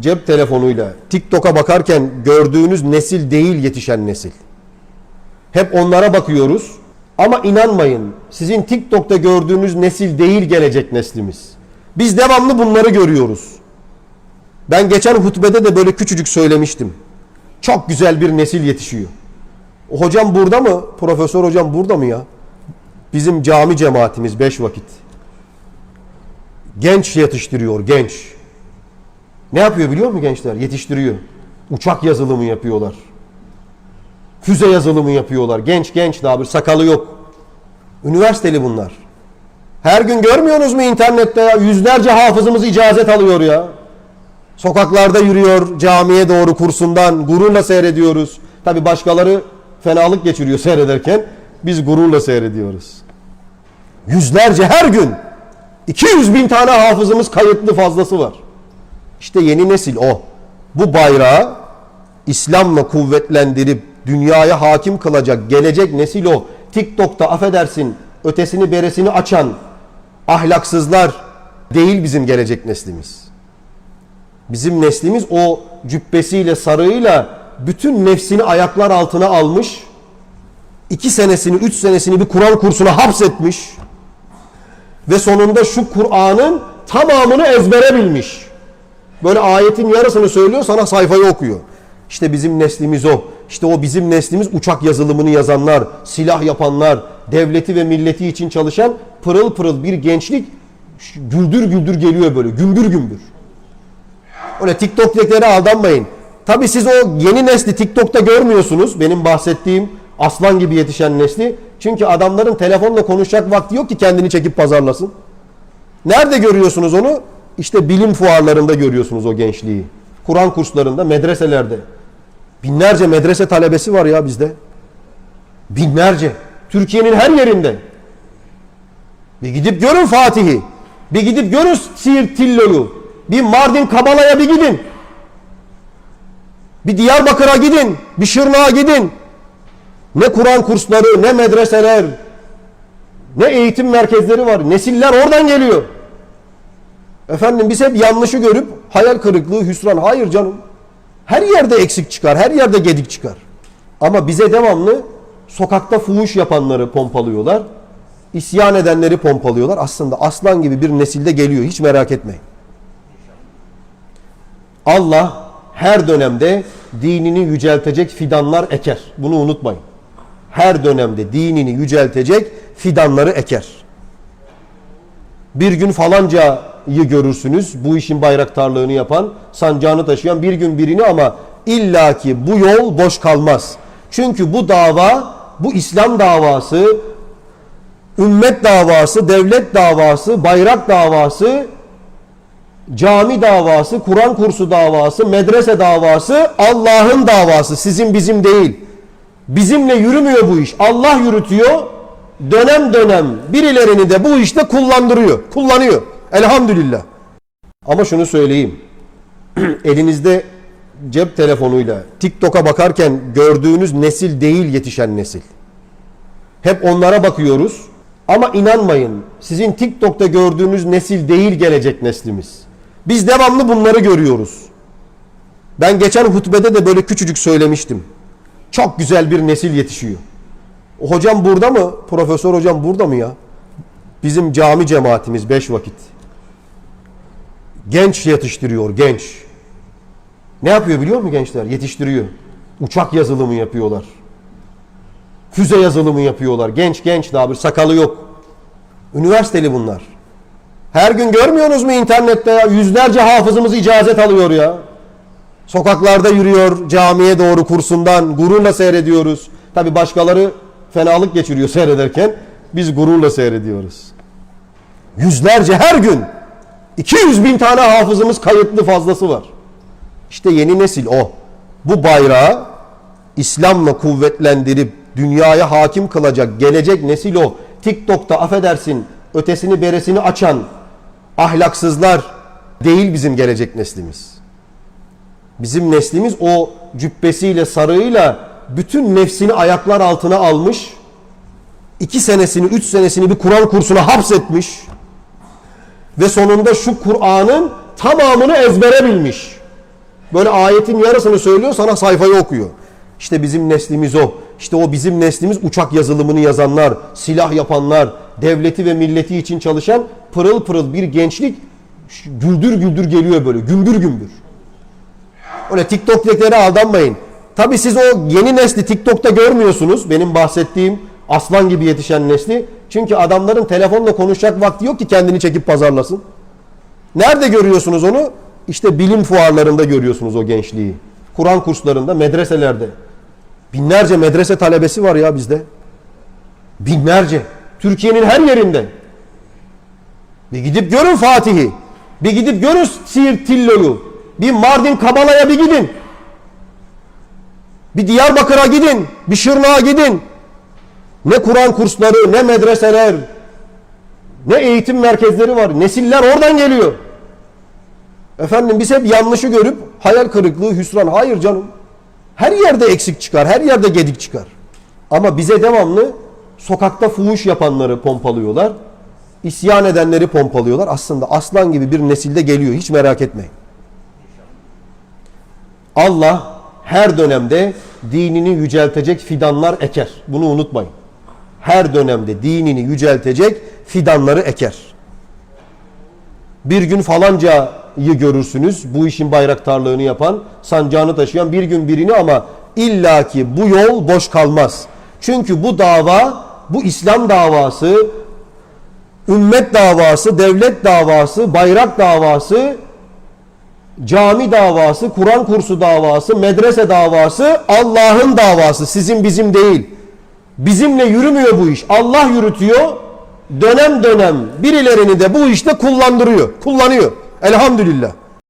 cep telefonuyla TikTok'a bakarken gördüğünüz nesil değil yetişen nesil. Hep onlara bakıyoruz. Ama inanmayın sizin TikTok'ta gördüğünüz nesil değil gelecek neslimiz. Biz devamlı bunları görüyoruz. Ben geçen hutbede de böyle küçücük söylemiştim. Çok güzel bir nesil yetişiyor. Hocam burada mı? Profesör hocam burada mı ya? Bizim cami cemaatimiz beş vakit. Genç yetiştiriyor, genç. Ne yapıyor biliyor musun gençler? Yetiştiriyor. Uçak yazılımı yapıyorlar. Füze yazılımı yapıyorlar. Genç genç daha bir sakalı yok. Üniversiteli bunlar. Her gün görmüyorsunuz mu internette ya? Yüzlerce hafızımız icazet alıyor ya. Sokaklarda yürüyor camiye doğru kursundan gururla seyrediyoruz. Tabi başkaları fenalık geçiriyor seyrederken biz gururla seyrediyoruz. Yüzlerce her gün 200 bin tane hafızımız kayıtlı fazlası var. İşte yeni nesil o. Bu bayrağı İslam'la kuvvetlendirip dünyaya hakim kılacak gelecek nesil o. TikTok'ta affedersin ötesini beresini açan ahlaksızlar değil bizim gelecek neslimiz. Bizim neslimiz o cübbesiyle sarığıyla bütün nefsini ayaklar altına almış. iki senesini, üç senesini bir Kur'an kursuna hapsetmiş. Ve sonunda şu Kur'an'ın tamamını ezbere bilmiş. Böyle ayetin yarısını söylüyor sana sayfayı okuyor. İşte bizim neslimiz o. İşte o bizim neslimiz uçak yazılımını yazanlar, silah yapanlar, devleti ve milleti için çalışan pırıl pırıl bir gençlik güldür güldür geliyor böyle gümbür gümbür. Öyle TikTok'takilere aldanmayın. Tabi siz o yeni nesli TikTok'ta görmüyorsunuz. Benim bahsettiğim aslan gibi yetişen nesli. Çünkü adamların telefonla konuşacak vakti yok ki kendini çekip pazarlasın. Nerede görüyorsunuz onu? İşte bilim fuarlarında görüyorsunuz o gençliği. Kur'an kurslarında, medreselerde. Binlerce medrese talebesi var ya bizde. Binlerce. Türkiye'nin her yerinde. Bir gidip görün Fatih'i. Bir gidip görün Siirt Tillo'yu. Bir Mardin Kabala'ya bir gidin. Bir Diyarbakır'a gidin. Bir Şırnak'a gidin. Ne Kur'an kursları, ne medreseler, ne eğitim merkezleri var. Nesiller oradan geliyor. Efendim biz hep yanlışı görüp hayal kırıklığı, hüsran. Hayır canım. Her yerde eksik çıkar, her yerde gedik çıkar. Ama bize devamlı sokakta fuhuş yapanları pompalıyorlar. İsyan edenleri pompalıyorlar. Aslında aslan gibi bir nesilde geliyor. Hiç merak etmeyin. Allah her dönemde dinini yüceltecek fidanlar eker. Bunu unutmayın. Her dönemde dinini yüceltecek fidanları eker. Bir gün falancayı görürsünüz. Bu işin bayraktarlığını yapan, sancağını taşıyan bir gün birini ama illaki bu yol boş kalmaz. Çünkü bu dava, bu İslam davası, ümmet davası, devlet davası, bayrak davası, cami davası, Kur'an kursu davası, medrese davası Allah'ın davası. Sizin bizim değil. Bizimle yürümüyor bu iş. Allah yürütüyor. Dönem dönem birilerini de bu işte kullandırıyor. Kullanıyor. Elhamdülillah. Ama şunu söyleyeyim. Elinizde cep telefonuyla TikTok'a bakarken gördüğünüz nesil değil yetişen nesil. Hep onlara bakıyoruz. Ama inanmayın sizin TikTok'ta gördüğünüz nesil değil gelecek neslimiz. Biz devamlı bunları görüyoruz. Ben geçen hutbede de böyle küçücük söylemiştim. Çok güzel bir nesil yetişiyor. Hocam burada mı? Profesör hocam burada mı ya? Bizim cami cemaatimiz beş vakit. Genç yetiştiriyor, genç. Ne yapıyor biliyor musun gençler? Yetiştiriyor. Uçak yazılımı yapıyorlar. Füze yazılımı yapıyorlar. Genç genç daha bir sakalı yok. Üniversiteli bunlar. Her gün görmüyorsunuz mu internette ya? Yüzlerce hafızımız icazet alıyor ya. Sokaklarda yürüyor camiye doğru kursundan gururla seyrediyoruz. Tabi başkaları fenalık geçiriyor seyrederken biz gururla seyrediyoruz. Yüzlerce her gün 200 bin tane hafızımız kayıtlı fazlası var. İşte yeni nesil o. Bu bayrağı İslam'la kuvvetlendirip dünyaya hakim kılacak gelecek nesil o. TikTok'ta affedersin ötesini beresini açan ahlaksızlar değil bizim gelecek neslimiz. Bizim neslimiz o cübbesiyle sarığıyla bütün nefsini ayaklar altına almış. iki senesini, üç senesini bir Kur'an kursuna hapsetmiş. Ve sonunda şu Kur'an'ın tamamını ezbere bilmiş. Böyle ayetin yarısını söylüyor sana sayfayı okuyor. İşte bizim neslimiz o. İşte o bizim neslimiz uçak yazılımını yazanlar, silah yapanlar, devleti ve milleti için çalışan pırıl pırıl bir gençlik güldür güldür geliyor böyle gümbür gümbür. Öyle TikTok'takilere aldanmayın. Tabii siz o yeni nesli TikTok'ta görmüyorsunuz. Benim bahsettiğim aslan gibi yetişen nesli. Çünkü adamların telefonla konuşacak vakti yok ki kendini çekip pazarlasın. Nerede görüyorsunuz onu? İşte bilim fuarlarında görüyorsunuz o gençliği. Kur'an kurslarında, medreselerde. Binlerce medrese talebesi var ya bizde. Binlerce. Türkiye'nin her yerinde. Bir gidip görün Fatih'i. Bir gidip görün Siirt Tillo'yu. Bir Mardin Kabala'ya bir gidin. Bir Diyarbakır'a gidin. Bir Şırnak'a gidin. Ne Kur'an kursları, ne medreseler, ne eğitim merkezleri var. Nesiller oradan geliyor. Efendim biz hep yanlışı görüp hayal kırıklığı, hüsran. Hayır canım. Her yerde eksik çıkar, her yerde gedik çıkar. Ama bize devamlı sokakta fuhuş yapanları pompalıyorlar. İsyan edenleri pompalıyorlar. Aslında aslan gibi bir nesilde geliyor. Hiç merak etmeyin. Allah her dönemde dinini yüceltecek fidanlar eker. Bunu unutmayın. Her dönemde dinini yüceltecek fidanları eker. Bir gün falancayı görürsünüz. Bu işin bayraktarlığını yapan, sancağını taşıyan bir gün birini ama illaki bu yol boş kalmaz. Çünkü bu dava, bu İslam davası, ümmet davası, devlet davası, bayrak davası, cami davası, Kur'an kursu davası, medrese davası Allah'ın davası. Sizin bizim değil. Bizimle yürümüyor bu iş. Allah yürütüyor. Dönem dönem birilerini de bu işte kullandırıyor. Kullanıyor. Elhamdülillah.